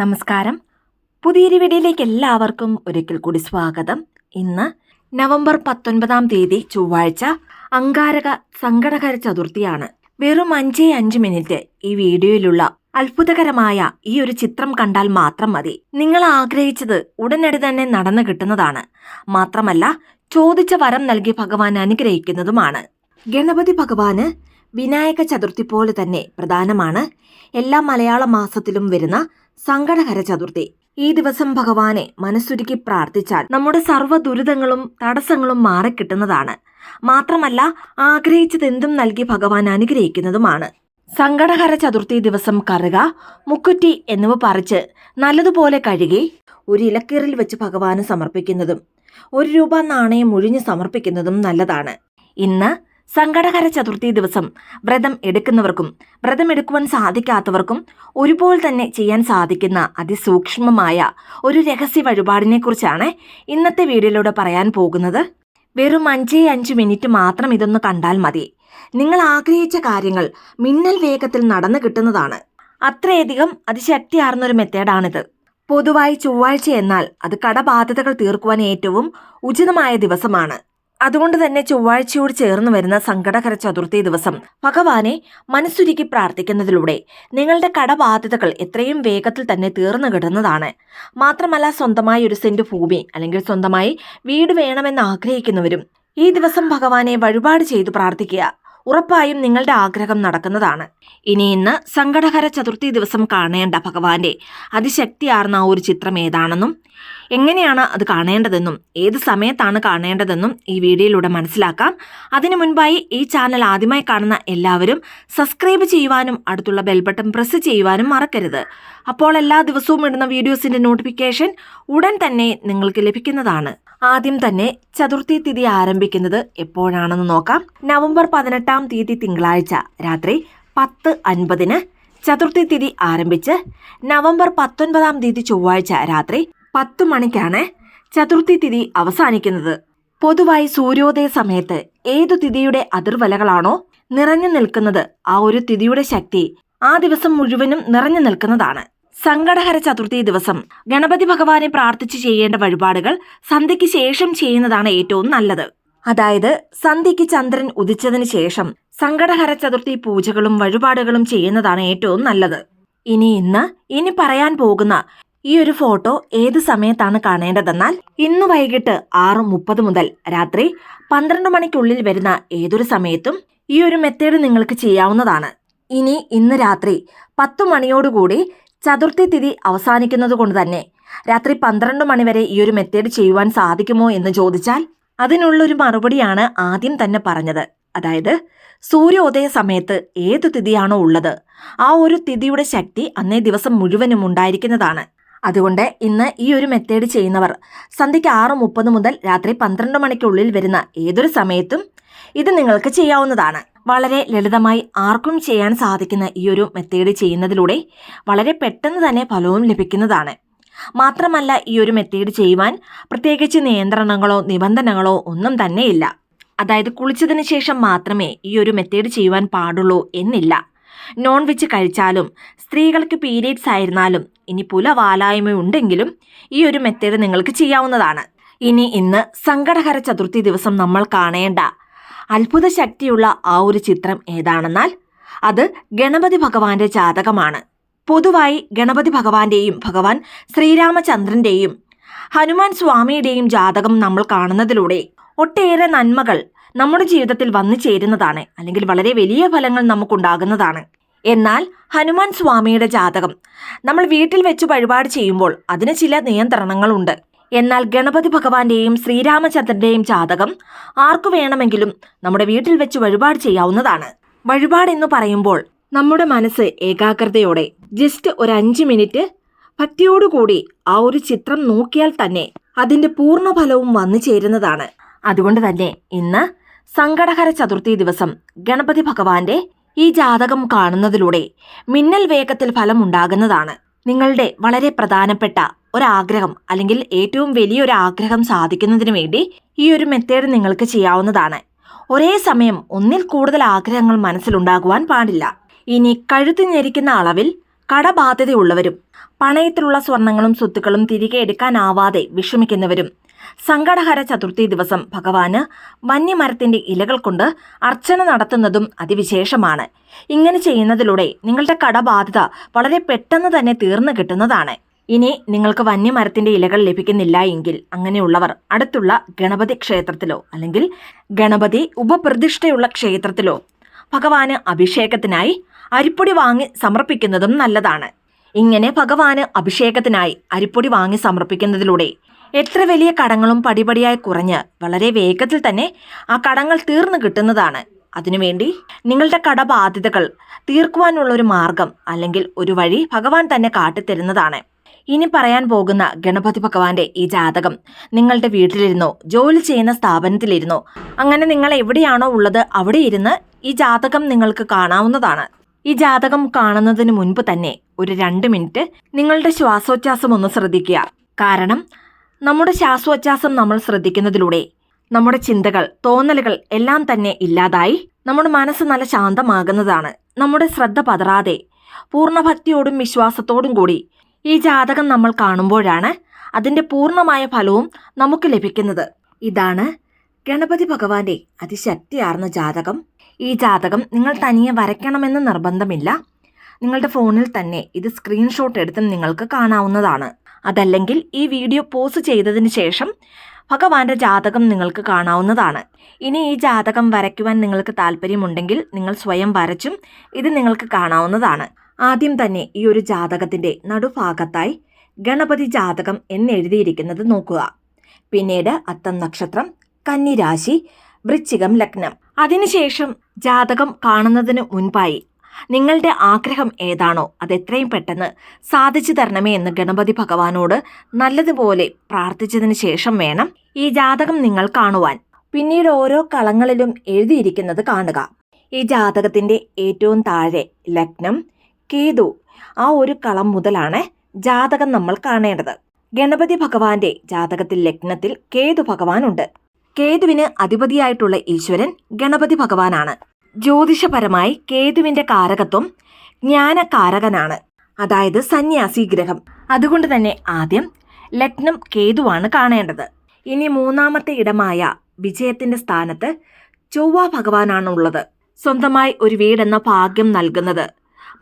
നമസ്കാരം. പുതിയൊരു വീഡിയോയിലേക്ക് എല്ലാവർക്കും ഒരിക്കൽ കൂടി സ്വാഗതം. ഇന്ന് നവംബർ പത്തൊൻപതാം തീയതി ചൊവ്വാഴ്ച അങ്കാരക സങ്കടകര ചതുർത്ഥിയാണ്. വെറും അഞ്ചേ അഞ്ച് മിനിറ്റ് ഈ വീഡിയോയിലുള്ള അത്ഭുതകരമായ ഈ ഒരു ചിത്രം കണ്ടാൽ മാത്രം മതി. നിങ്ങൾ ആഗ്രഹിച്ചത് ഉടനടി തന്നെ നടന്നു കിട്ടുന്നതാണ്. മാത്രമല്ല ചോദിച്ച വരം നൽകി ഭഗവാൻ അനുഗ്രഹിക്കുന്നതുമാണ്. ഗണപതി ഭഗവാന് വിനായക ചതുർത്ഥി പോലെ തന്നെ പ്രധാനമാണ്. എല്ലാ മലയാള മാസത്തിലും വരുന്ന സങ്കടഹര ചതുർത്ഥി ഈ ദിവസം ഭഗവാനെ മനസ്സുരുക്കി പ്രാർത്ഥിച്ചാൽ നമ്മുടെ സർവ ദുരിതങ്ങളും തടസ്സങ്ങളും മാറിക്കിട്ടുന്നതാണ്. മാത്രമല്ല ആഗ്രഹിച്ചതെന്തും നൽകി ഭഗവാൻ അനുഗ്രഹിക്കുന്നതുമാണ്. സങ്കടഹര ചതുർത്ഥി ദിവസം കറുക മുക്കുറ്റി എന്നിവ പറിച്ച് നല്ലതുപോലെ കഴുകി ഒരു ഇലക്കീറിൽ വെച്ച് ഭഗവാന് സമർപ്പിക്കുന്നതും ഒരു രൂപ നാണയം ഒഴിഞ്ഞ് സമർപ്പിക്കുന്നതും നല്ലതാണ്. ഇന്ന് സങ്കടഹര ചതുർത്ഥി ദിവസം വ്രതം എടുക്കുന്നവർക്കും വ്രതം എടുക്കുവാൻ സാധിക്കാത്തവർക്കും ഒരുപോലെ തന്നെ ചെയ്യാൻ സാധിക്കുന്ന അതിസൂക്ഷ്മമായ ഒരു രഹസ്യ വഴിപാടിനെ കുറിച്ചാണ് ഇന്നത്തെ വീഡിയോയിലൂടെ പറയാൻ പോകുന്നത്. വെറും അഞ്ചേ അഞ്ച് മിനിറ്റ് മാത്രം ഇതൊന്ന് കണ്ടാൽ മതി. നിങ്ങൾ ആഗ്രഹിച്ച കാര്യങ്ങൾ മിന്നൽ വേഗത്തിൽ നടന്നു കിട്ടുന്നതാണ്. അത്രയധികം അതിശക്തിയാർന്നൊരു മെത്തേഡാണിത്. പൊതുവായി ചൊവ്വാഴ്ച എന്നാൽ അത് കടബാധ്യതകൾ തീർക്കുവാൻ ഏറ്റവും ഉചിതമായ ദിവസമാണ്. അതുകൊണ്ട് തന്നെ ചൊവ്വാഴ്ചയോട് ചേർന്ന് വരുന്ന സങ്കടകര ചതുർത്ഥി ദിവസം ഭഗവാനെ മനസ്സുരുക്കി പ്രാർത്ഥിക്കുന്നതിലൂടെ നിങ്ങളുടെ കടബാധ്യതകൾ എത്രയും വേഗത്തിൽ തന്നെ തീർന്നു കിട്ടുന്നതാണ്. മാത്രമല്ല സ്വന്തമായി ഒരു സെന്റ് ഭൂമി അല്ലെങ്കിൽ സ്വന്തമായി വീട് വേണമെന്ന് ആഗ്രഹിക്കുന്നവരും ഈ ദിവസം ഭഗവാനെ വഴിപാട് ചെയ്തു പ്രാർത്ഥിക്കുക ഉറപ്പായും നിങ്ങളുടെ ആഗ്രഹം നടക്കുന്നതാണ്. ഇനി ഇന്ന് സങ്കടകര ചതുർത്ഥി ദിവസം കാണേണ്ട ഭഗവാന്റെ അതിശക്തിയാർന്ന ഒരു ചിത്രം ഏതാണെന്നും എങ്ങനെയാണ് അത് കാണേണ്ടതെന്നും ഏത് സമയത്താണ് കാണേണ്ടതെന്നും ഈ വീഡിയോയിലൂടെ മനസ്സിലാക്കാം. അതിനു മുൻപായി ഈ ചാനൽ ആദ്യമായി കാണുന്ന എല്ലാവരും സബ്സ്ക്രൈബ് ചെയ്യുവാനും അടുത്തുള്ള ബെൽബട്ടൺ പ്രസ് ചെയ്യുവാനും മറക്കരുത്. അപ്പോൾ എല്ലാ ദിവസവും ഇടുന്ന വീഡിയോസിന്റെ നോട്ടിഫിക്കേഷൻ ഉടൻ തന്നെ നിങ്ങൾക്ക് ലഭിക്കുന്നതാണ്. ആദ്യം തന്നെ ചതുർത്ഥി തിഥി ആരംഭിക്കുന്നത് എപ്പോഴാണെന്ന് നോക്കാം. നവംബർ പതിനെട്ടാം തീയതി തിങ്കളാഴ്ച രാത്രി പത്ത് അൻപതിന് ചതുർത്ഥി തിഥി ആരംഭിച്ച് നവംബർ പത്തൊൻപതാം തീയതി ചൊവ്വാഴ്ച രാത്രി പത്ത് മണിക്കാണ് ചതുർത്ഥി തിഥി അവസാനിക്കുന്നത്. പൊതുവായി സൂര്യോദയ സമയത്ത് ഏതു തിഥിയുടെ അതിർവലകളാണോ നിറഞ്ഞു നിൽക്കുന്നത് ആ ഒരു തിഥിയുടെ ശക്തി ആ ദിവസം മുഴുവനും നിറഞ്ഞു നിൽക്കുന്നതാണ്. സങ്കടഹര ചതുർത്ഥി ദിവസം ഗണപതി ഭഗവാനെ പ്രാർത്ഥിച്ചു ചെയ്യേണ്ട വഴിപാടുകൾ സന്ധ്യയ്ക്ക് ശേഷം ചെയ്യുന്നതാണ് ഏറ്റവും നല്ലത്. അതായത് സന്ധ്യയ്ക്ക് ചന്ദ്രൻ ഉദിച്ചതിന് ശേഷം സങ്കടഹര ചതുർത്ഥി പൂജകളും വഴിപാടുകളും ചെയ്യുന്നതാണ് ഏറ്റവും നല്ലത്. ഇനി ഇന്ന് ഇനി പറയാൻ പോകുന്ന ഈ ഒരു ഫോട്ടോ ഏത് സമയത്താണ് കാണേണ്ടതെന്നാൽ ഇന്ന് വൈകിട്ട് ആറ് മുപ്പത് മുതൽ രാത്രി പന്ത്രണ്ട് മണിക്കുള്ളിൽ വരുന്ന ഏതൊരു സമയത്തും ഈ ഒരു മെത്തേഡ് നിങ്ങൾക്ക് ചെയ്യാവുന്നതാണ്. ഇനി ഇന്ന് രാത്രി പത്തു മണിയോടുകൂടി ചതുർത്ഥി തിഥി അവസാനിക്കുന്നത് കൊണ്ട് തന്നെ രാത്രി പന്ത്രണ്ട് മണിവരെ ഈ ഒരു മെത്തേഡ് ചെയ്യുവാൻ സാധിക്കുമോ എന്ന് ചോദിച്ചാൽ അതിനുള്ളൊരു മറുപടിയാണ് ആദ്യം തന്നെ പറഞ്ഞത്. അതായത് സൂര്യോദയ സമയത്ത് ഏത് തിഥിയാണോ ഉള്ളത് ആ ഒരു തിഥിയുടെ ശക്തി അന്നേ ദിവസം മുഴുവനും ഉണ്ടായിരിക്കുന്നതാണ്. അതുകൊണ്ട് ഇന്ന് ഈ ഒരു മെത്തേഡ് ചെയ്യുന്നവർ സന്ധ്യയ്ക്ക് ആറ് മുപ്പത് മുതൽ രാത്രി പന്ത്രണ്ട് മണിക്കുള്ളിൽ വരുന്ന ഏതൊരു സമയത്തും ഇത് നിങ്ങൾക്ക് ചെയ്യാവുന്നതാണ്. വളരെ ലളിതമായി ആർക്കും ചെയ്യാൻ സാധിക്കുന്ന ഈ ഒരു മെത്തേഡ് ചെയ്യുന്നതിലൂടെ വളരെ പെട്ടെന്ന് തന്നെ ഫലവും ലഭിക്കുന്നതാണ്. മാത്രമല്ല ഈ ഒരു മെത്തേഡ് ചെയ്യുവാൻ പ്രത്യേകിച്ച് നിയന്ത്രണങ്ങളോ നിബന്ധനകളോ ഒന്നും തന്നെയില്ല. അതായത് കുളിച്ചതിന് ശേഷം മാത്രമേ ഈ ഒരു മെത്തേഡ് ചെയ്യുവാൻ പാടുള്ളൂ എന്നില്ല. നോൺ വെജ് കഴിച്ചാലും സ്ത്രീകൾക്ക് പീരീഡ്സ് ആയിരുന്നാലും ഇനി പുലവാലായ്മ ഉണ്ടെങ്കിലും ഈ ഒരു മെത്തേഡ് നിങ്ങൾക്ക് ചെയ്യാവുന്നതാണ്. ഇനി ഇന്ന് സങ്കടഹര ചതുർത്ഥി ദിവസം നമ്മൾ കാണേണ്ട അത്ഭുത ശക്തിയുള്ള ആ ഒരു ചിത്രം ഏതാണെന്നാൽ അത് ഗണപതി ഭഗവാന്റെ ജാതകമാണ്. പൊതുവായി ഗണപതി ഭഗവാന്റെയും ഭഗവാൻ ശ്രീരാമചന്ദ്രന്റെയും ഹനുമാൻ സ്വാമിയുടെയും ജാതകം നമ്മൾ കാണുന്നതിലൂടെ ഒട്ടേറെ നന്മകൾ നമ്മുടെ ജീവിതത്തിൽ വന്നു ചേരുന്നതാണ് അല്ലെങ്കിൽ വളരെ വലിയ ഫലങ്ങൾ നമുക്കുണ്ടാകുന്നതാണ്. എന്നാൽ ഹനുമാൻ സ്വാമിയുടെ ജാതകം നമ്മൾ വീട്ടിൽ വെച്ച് വഴിപാട് ചെയ്യുമ്പോൾ അതിന് ചില നിയന്ത്രണങ്ങളുണ്ട്. എന്നാൽ ഗണപതി ഭഗവാന്റെയും ശ്രീരാമചന്ദ്രന്റെയും ജാതകം ആർക്കു വേണമെങ്കിലും നമ്മുടെ വീട്ടിൽ വെച്ച് വഴിപാട് ചെയ്യാവുന്നതാണ്. വഴിപാട് എന്ന് പറയുമ്പോൾ നമ്മുടെ മനസ്സ് ഏകാഗ്രതയോടെ ജസ്റ്റ് ഒരു അഞ്ച് മിനിറ്റ് ഭക്തിയോടുകൂടി ആ ഒരു ചിത്രം നോക്കിയാൽ തന്നെ അതിന്റെ പൂർണ ഫലവും വന്നു ചേരുന്നതാണ്. അതുകൊണ്ട് തന്നെ ഇന്ന് സങ്കടഹര ചതുർത്ഥി ദിവസം ഗണപതി ഭഗവാന്റെ ഈ ജാതകം കാണുന്നതിലൂടെ മിന്നൽ വേഗത്തിൽ ഫലം ഉണ്ടാകുന്നതാണ് നിങ്ങളുടെ വളരെ പ്രധാനപ്പെട്ട ഒരാഗ്രഹം അല്ലെങ്കിൽ ഏറ്റവും വലിയൊരു ആഗ്രഹം സാധിക്കുന്നതിന് വേണ്ടി ഈ ഒരു മെത്തേഡ് നിങ്ങൾക്ക് ചെയ്യാവുന്നതാണ്. ഒരേ സമയം ഒന്നിൽ കൂടുതൽ ആഗ്രഹങ്ങൾ മനസ്സിലുണ്ടാകുവാൻ പാടില്ല. ഇനി കഴുത്ത് ഞെരിക്കുന്ന അളവിൽ കടബാധ്യതയുള്ളവരും പണയത്തിലുള്ള സ്വർണങ്ങളും സ്വത്തുക്കളും തിരികെ എടുക്കാനാവാതെ വിഷമിക്കുന്നവരും സങ്കടഹര ചതുർത്ഥി ദിവസം ഭഗവാന് വന്യമരത്തിന്റെ ഇലകൾ കൊണ്ട് അർച്ചന നടത്തുന്നതും അതിവിശേഷമാണ്. ഇങ്ങനെ ചെയ്യുന്നതിലൂടെ നിങ്ങളുടെ കടബാധ്യത വളരെ പെട്ടെന്ന് തന്നെ തീർന്നു കിട്ടുന്നതാണ്. ഇനി നിങ്ങൾക്ക് വന്യമരത്തിന്റെ ഇലകൾ ലഭിക്കുന്നില്ല എങ്കിൽ അങ്ങനെയുള്ളവർ അടുത്തുള്ള ഗണപതി ക്ഷേത്രത്തിലോ അല്ലെങ്കിൽ ഗണപതി ഉപപ്രതിഷ്ഠയുള്ള ക്ഷേത്രത്തിലോ ഭഗവാന് അഭിഷേകത്തിനായി അരിപ്പൊടി വാങ്ങി സമർപ്പിക്കുന്നതും നല്ലതാണ്. ഇങ്ങനെ ഭഗവാന് അഭിഷേകത്തിനായി അരിപ്പൊടി വാങ്ങി സമർപ്പിക്കുന്നതിലൂടെ എത്ര വലിയ കടങ്ങളും പടിപടിയായി കുറഞ്ഞ് വളരെ വേഗത്തിൽ തന്നെ ആ കടങ്ങൾ തീർന്നു കിട്ടുന്നതാണ്. അതിനുവേണ്ടി നിങ്ങളുടെ കടബാധ്യതകൾ തീർക്കുവാനുള്ള ഒരു മാർഗം അല്ലെങ്കിൽ ഒരു വഴി ഭഗവാൻ തന്നെ കാട്ടിത്തരുന്നതാണ്. ഇനി പറയാൻ പോകുന്ന ഗണപതി ഭഗവാന്റെ ഈ ജാതകം. നിങ്ങളുടെ വീട്ടിലിരുന്നോ ജോലി ചെയ്യുന്ന സ്ഥാപനത്തിലിരുന്നോ അങ്ങനെ നിങ്ങൾ എവിടെയാണോ ഉള്ളത് അവിടെ ഇരുന്ന് ഈ ജാതകം നിങ്ങൾക്ക് കാണാവുന്നതാണ്. ഈ ജാതകം കാണുന്നതിന് മുൻപ് തന്നെ ഒരു രണ്ട് മിനിറ്റ് നിങ്ങളുടെ ശ്വാസോച്ഛാസം ഒന്ന് ശ്രദ്ധിക്കുക. കാരണം നമ്മുടെ ശ്വാസോച്ഛ്വാസം നമ്മൾ ശ്രദ്ധിക്കുന്നതിലൂടെ നമ്മുടെ ചിന്തകൾ തോന്നലുകൾ എല്ലാം തന്നെ ഇല്ലാതായി നമ്മുടെ മനസ്സ് നല്ല ശാന്തമാകുന്നതാണ്. നമ്മുടെ ശ്രദ്ധ പതറാതെ പൂർണഭക്തിയോടും വിശ്വാസത്തോടും കൂടി ഈ ജാതകം നമ്മൾ കാണുമ്പോഴാണ് അതിന്റെ പൂർണമായ ഫലവും നമുക്ക് ലഭിക്കുന്നത്. ഇതാണ് ഗണപതി ഭഗവാന്റെ അതിശക്തിയാർന്ന ജാതകം. ഈ ജാതകം നിങ്ങൾ തനിയെ വരയ്ക്കണമെന്ന് നിർബന്ധമില്ല. നിങ്ങളുടെ ഫോണിൽ തന്നെ ഇത് സ്ക്രീൻഷോട്ട് എടുത്തും നിങ്ങൾക്ക് കാണാവുന്നതാണ്. അതല്ലെങ്കിൽ ഈ വീഡിയോ പോസ് ചെയ്തതിന് ശേഷം ഭഗവാന്റെ ജാതകം നിങ്ങൾക്ക് കാണാവുന്നതാണ്. ഇനി ഈ ജാതകം വരയ്ക്കുവാൻ നിങ്ങൾക്ക് താല്പര്യമുണ്ടെങ്കിൽ നിങ്ങൾ സ്വയം വരച്ചും ഇത് നിങ്ങൾക്ക് കാണാവുന്നതാണ്. ആദ്യം തന്നെ ഈ ഒരു ജാതകത്തിന്റെ നടുഭാഗത്തായി ഗണപതി ജാതകം എന്നെഴുതിയിരിക്കുന്നത് നോക്കുക. പിന്നീട് അത്തം നക്ഷത്രം കന്നിരാശി വൃശ്ചികം ലഗ്നം. അതിനുശേഷം ജാതകം കാണുന്നതിന് മുൻപായി നിങ്ങളുടെ ആഗ്രഹം ഏതാണോ അത് എത്രയും പെട്ടെന്ന് സാധിച്ചു തരണമേ എന്ന് ഗണപതി ഭഗവാനോട് നല്ലതുപോലെ പ്രാർത്ഥിച്ചതിന് ശേഷം വേണം ഈ ജാതകം നിങ്ങൾ കാണുവാൻ. പിന്നീട് ഓരോ കളങ്ങളിലും എഴുതിയിരിക്കുന്നത് കാണുക. ഈ ജാതകത്തിന്റെ ഏറ്റവും താഴെ ലഗ്നം കേതു ആ ഒരു കളം മുതലാണ് ജാതകം നമ്മൾ കാണേണ്ടത്. ഗണപതി ഭഗവാന്റെ ജാതകത്തിൽ ലഗ്നത്തിൽ കേതു ഭഗവാനുണ്ട്. കേതുവിന് അധിപതിയായിട്ടുള്ള ഈശ്വരൻ ഗണപതി ഭഗവാനാണ്. ജ്യോതിഷപരമായി കേതുവിന്റെ കാരകത്വം ജ്ഞാനകാരകനാണ്. അതായത് സന്യാസി ഗ്രഹം. അതുകൊണ്ട് തന്നെ ആദ്യം ലഗ്നം കേതുവാണ് കാണേണ്ടത്. ഇനി മൂന്നാമത്തെ ഇടമായ വിജയത്തിന്റെ സ്ഥാനത്ത് ചൊവ്വ ഭഗവാനാണ് ഉള്ളത് സ്വന്തമായി ഒരു വീടെന്ന ഭാഗ്യം നൽകുന്നത്.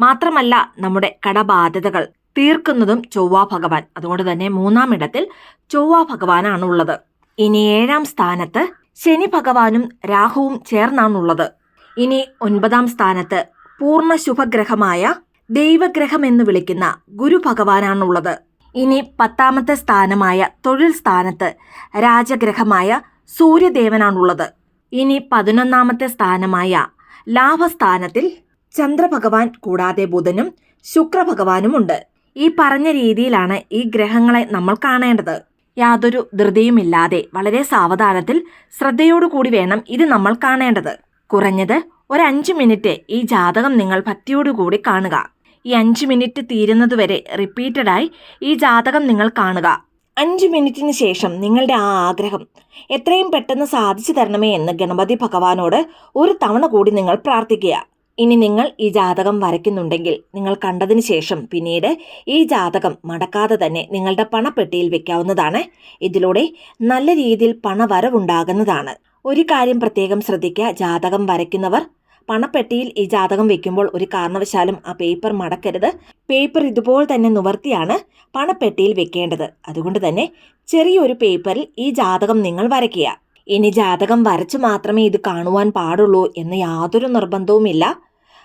മാത്രമല്ല നമ്മുടെ കടബാധ്യതകൾ തീർക്കുന്നതും ചൊവ്വ ഭഗവാൻ. അതുകൊണ്ട് തന്നെ മൂന്നാം ഇടത്തിൽ ചൊവ്വ ഭഗവാനാണ് ഉള്ളത് ഇനി ഏഴാം സ്ഥാനത്ത് ശനി ഭഗവാനും രാഹുവും ചേർന്നാണുള്ളത്. ഇനി ഒൻപതാം സ്ഥാനത്ത് പൂർണ ശുഭഗ്രഹമായ ദൈവഗ്രഹം എന്ന് വിളിക്കുന്ന ഗുരു ഭഗവാനാണുള്ളത്. ഇനി പത്താമത്തെ സ്ഥാനമായ തൊഴിൽ സ്ഥാനത്ത് രാജഗ്രഹമായ സൂര്യദേവനാണുള്ളത്. ഇനി പതിനൊന്നാമത്തെ സ്ഥാനമായ ലാഭസ്ഥാനത്തിൽ ചന്ദ്രഭഗവാൻ കൂടാതെ ബുധനും ശുക്രഭഗവാനുമുണ്ട്. ഈ പറഞ്ഞ രീതിയിലാണ് ഈ ഗ്രഹങ്ങളെ നമ്മൾ കാണേണ്ടത്. യാതൊരു ധൃതിയുമില്ലാതെ വളരെ സാവധാനത്തിൽ ശ്രദ്ധയോടുകൂടി വേണം ഇത് നമ്മൾ കാണേണ്ടത്. കുറഞ്ഞത് ഒരു അഞ്ച് മിനിറ്റ് ഈ ജാതകം നിങ്ങൾ ഭക്തിയോടുകൂടി കാണുക. ഈ അഞ്ച് മിനിറ്റ് തീരുന്നതുവരെ റിപ്പീറ്റഡായി ഈ ജാതകം നിങ്ങൾ കാണുക. അഞ്ച് മിനിറ്റിന് ശേഷം നിങ്ങളുടെ ആ ആഗ്രഹം എത്രയും പെട്ടെന്ന് സാധിച്ചു തരണമേ എന്ന് ഗണപതി ഭഗവാനോട് ഒരു തവണ കൂടി നിങ്ങൾ പ്രാർത്ഥിക്കുക. ഇനി നിങ്ങൾ ഈ ജാതകം വരയ്ക്കുന്നുണ്ടെങ്കിൽ നിങ്ങൾ കണ്ടതിന് ശേഷം പിന്നീട് ഈ ജാതകം മടക്കാതെ തന്നെ നിങ്ങളുടെ പണപ്പെട്ടിയിൽ വെക്കാവുന്നതാണ്. ഇതിലൂടെ നല്ല രീതിയിൽ പണവരവുണ്ടാകുന്നതാണ്. ഒരു കാര്യം പ്രത്യേകം ശ്രദ്ധിക്കുക. ജാതകം വരയ്ക്കുന്നവർ പണപ്പെട്ടിയിൽ ഈ ജാതകം വെക്കുമ്പോൾ ഒരു കാരണവശാലും ആ പേപ്പർ മടക്കരുത്. പേപ്പർ ഇതുപോലെ തന്നെ നിവർത്തിയാണ് പണപ്പെട്ടിയിൽ വെക്കേണ്ടത്. അതുകൊണ്ട് തന്നെ ചെറിയൊരു പേപ്പറിൽ ഈ ജാതകം നിങ്ങൾ വരയ്ക്കുക. ഇനി ജാതകം വരച്ചു മാത്രമേ ഇത് കാണുവാൻ പാടുള്ളൂ എന്ന് യാതൊരു നിർബന്ധവുമില്ല.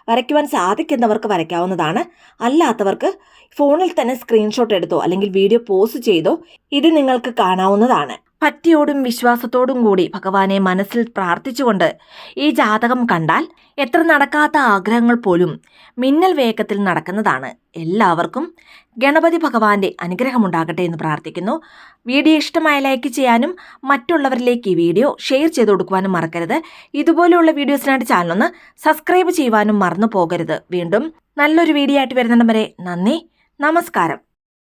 വരയ്ക്കുവാൻ സാധിക്കുന്നവർക്ക് വരയ്ക്കാവുന്നതാണ്. അല്ലാത്തവർക്ക് ഫോണിൽ തന്നെ സ്ക്രീൻഷോട്ട് എടുത്തോ അല്ലെങ്കിൽ വീഡിയോ പോസ്റ്റ് ചെയ്തോ ഇത് നിങ്ങൾക്ക് കാണാവുന്നതാണ്. ഭക്തിയോടും വിശ്വാസത്തോടും കൂടി ഭഗവാനെ മനസ്സിൽ പ്രാർത്ഥിച്ചുകൊണ്ട് ഈ ജാതകം കണ്ടാൽ എത്ര നടക്കാത്ത ആഗ്രഹങ്ങൾ പോലും മിന്നൽ വേഗത്തിൽ നടക്കുന്നതാണ്. എല്ലാവർക്കും ഗണപതി ഭഗവാന്റെ അനുഗ്രഹമുണ്ടാകട്ടെ എന്ന് പ്രാർത്ഥിക്കുന്നു. വീഡിയോ ഇഷ്ടമായ ലൈക്ക് ചെയ്യാനും മറ്റുള്ളവരിലേക്ക് ഈ വീഡിയോ ഷെയർ ചെയ്ത് കൊടുക്കുവാനും മറക്കരുത്. ഇതുപോലെയുള്ള വീഡിയോസിനായിട്ട് ചാനലൊന്ന് സബ്സ്ക്രൈബ് ചെയ്യുവാനും മറന്നു പോകരുത്. വീണ്ടും നല്ലൊരു വീഡിയോ ആയിട്ട് വരുന്നിടം വരെ നന്ദി. നമസ്കാരം.